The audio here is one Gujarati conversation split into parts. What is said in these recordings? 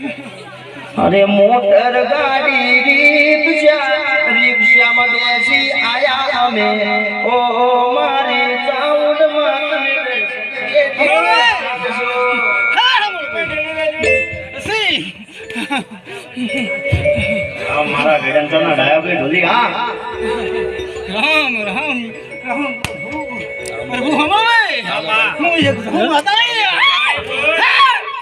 અરે મોટર ગાડી રિક્ષા રિક્ષામાં બેસી આયા અમે. ઓ મારે સાઉન્ડમાં મારા રેડંચર ના ડાયા ભાઈ ઢોલી. હા. રામ રામ રામ પ્રભુ હમારે. હું એક હું હતા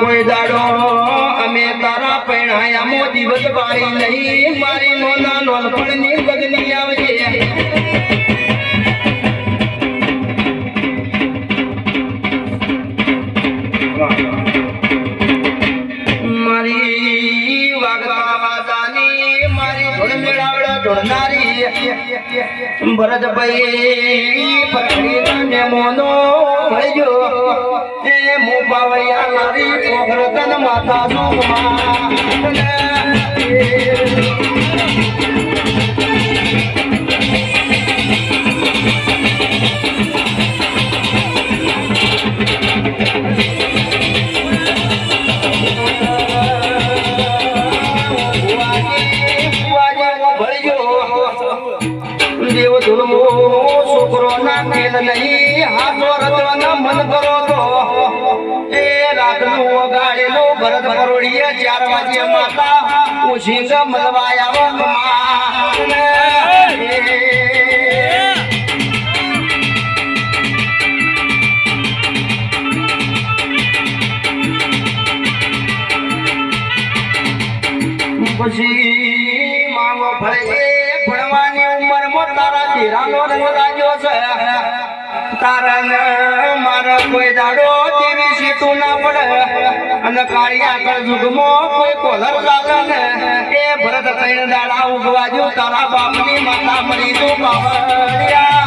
કોઈ દાડો અમે તારા પૈણાયા મો દિવસ નહીં. મારી નોના નોનપણની ગગની આવજે ભરતભાઈ પકડી મોનો મુબાવૈયા લારી પોખર તન માથા ઓગાડેલું ભરત પરોડીએ ચાર વાગે માતા ઉછીંગ મલવાયા પછી માંગો ફળે ભણવાની ઉંમરમાં તારા ચહેરાનો રંગ લાગ્યો છે. તારા મારા કોઈ દાડો તેવી સીટું ના પડે? અને કાળિયા આગળ જુગમાં કોઈ કોલર લાગે ને? એ ભરત તૈણ દાડા ઉગવાજો તારા બાપની માતા મરી તું બાબરિયા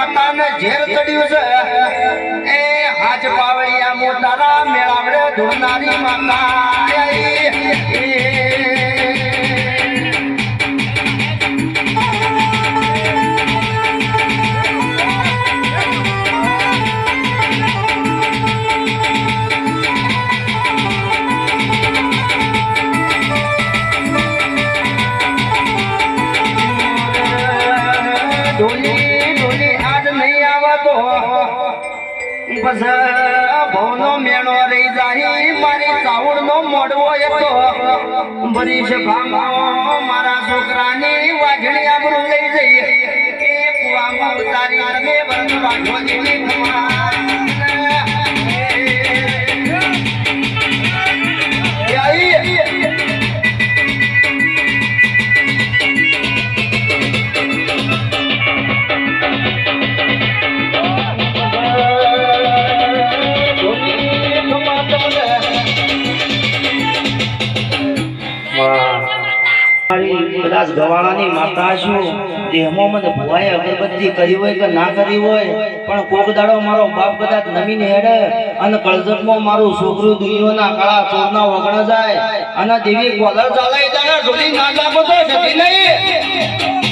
માતાને ઝેર ચડ્યું છે. એ હાજ પાવૈયા મોટારા મેળાવડે ધૂળનારી માતા. બસ ભવનો મેણો રહી જાય, મારી ચાવડનો મોડવો હતો બરીશ ભાંગો, મારા છોકરાની વાઘણી આબરૂ લઈ જઈએ. એ કુવામાં ઉતારી તમે બંધ કદાચ ગવાળાની માતા છું. દેહમાં મને ભુવાએ અગરબત્તી કરી હોય કે ના કરી હોય, પણ કોક દાડો મારો બાપ કદાચ નમીને હેડે અને કળજટમાં મારું છોકરું દુનિયાના કાળા ચોરના વગણ જાય. અને દેવી કોલર ચાલે ના જાપો તો નહીં.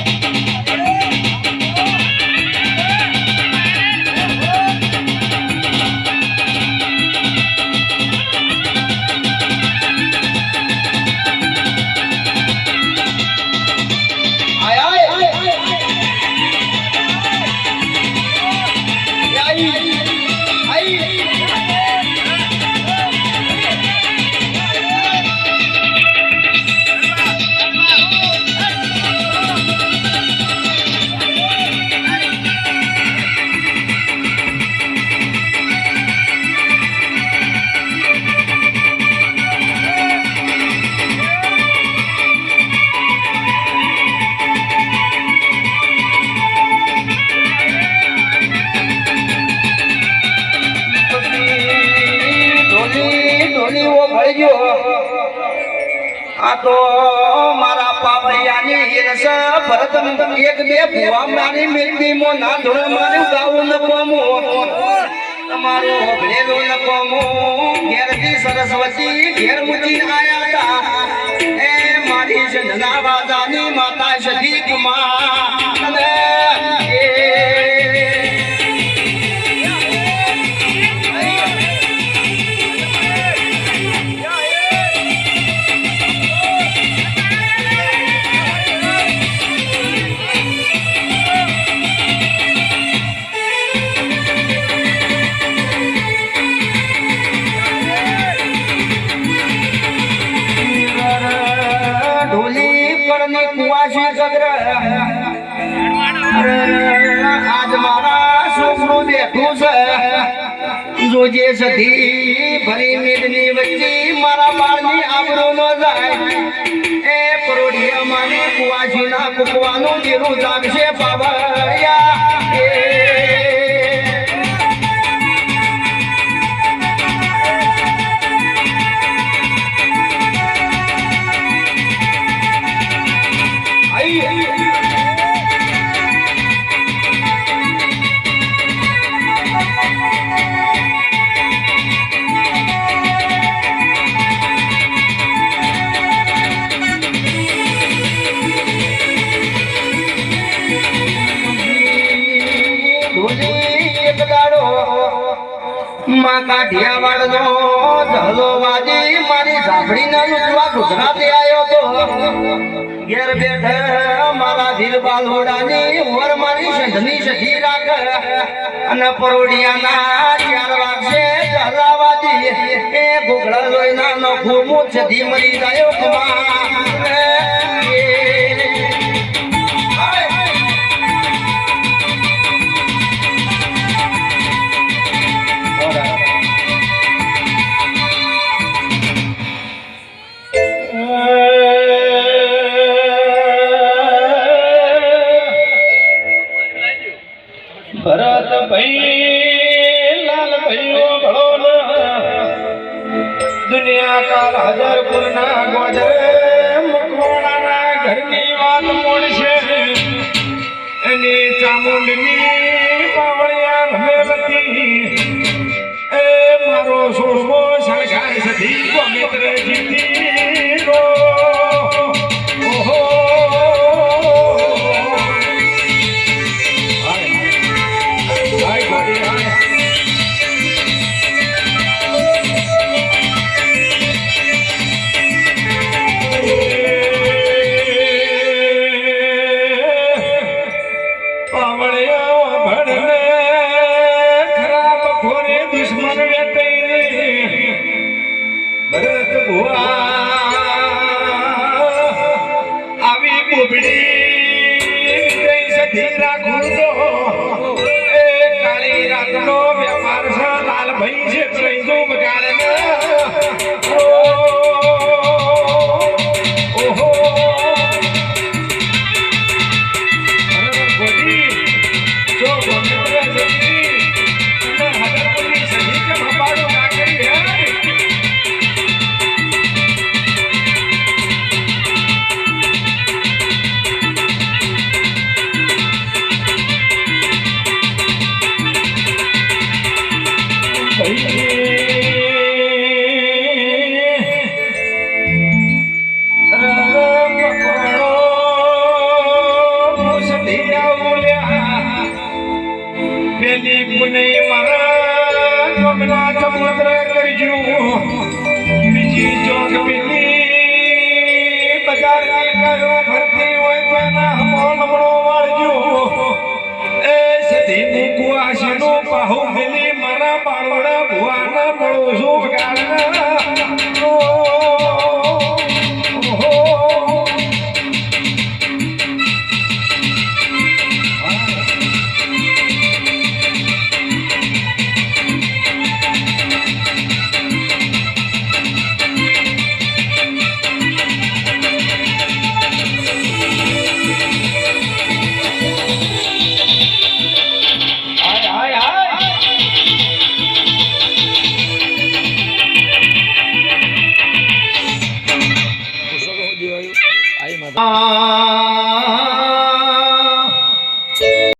આ તો મારા પાપૈયાની હિરસ ભરતમ એક બે ભુવા મારી મિલતી મો ના ધોળ મારું ગાવું ન કોમું તમારો ભળેલું ન કોમું ઘેરથી સરસ્વતી ઘેર મુચી આયા તા. એ મારી જનના વાદાની માતા સતી કુમાર. જોજે સધી ભરી મેદની વચ્ચે મારા બાળની આબરો ન જાય. એ પરોઢિયા મારી કુવાસી ના કુકવાનું જીરું જાગશે બાબરિયા વાજી મારી સાંભળી ના લૂંટવા ગુજરાતે આવ્યો તો, ઘેર બેઠ મારા દિલ બાલોડાની ઉંમર મારી સંધની સખી રાખ. અને પરોડિયાના ચાર વાગશે ચલાવાદી એ ઘોઘડા લોહીના નખું મુછ સધી મરી જાય કુમાર દુનિયા કાલ હજારપુર મકવાણાના ઘરની વાત મોડશે. અને ચામુંડની પાવળિયા ભમેવતી એ મારો સોસમો સરકાર સધી ગોમિત્ર જીતી Whoa. બાહુ મેલી મારા બાળોડા ભુવાના મળો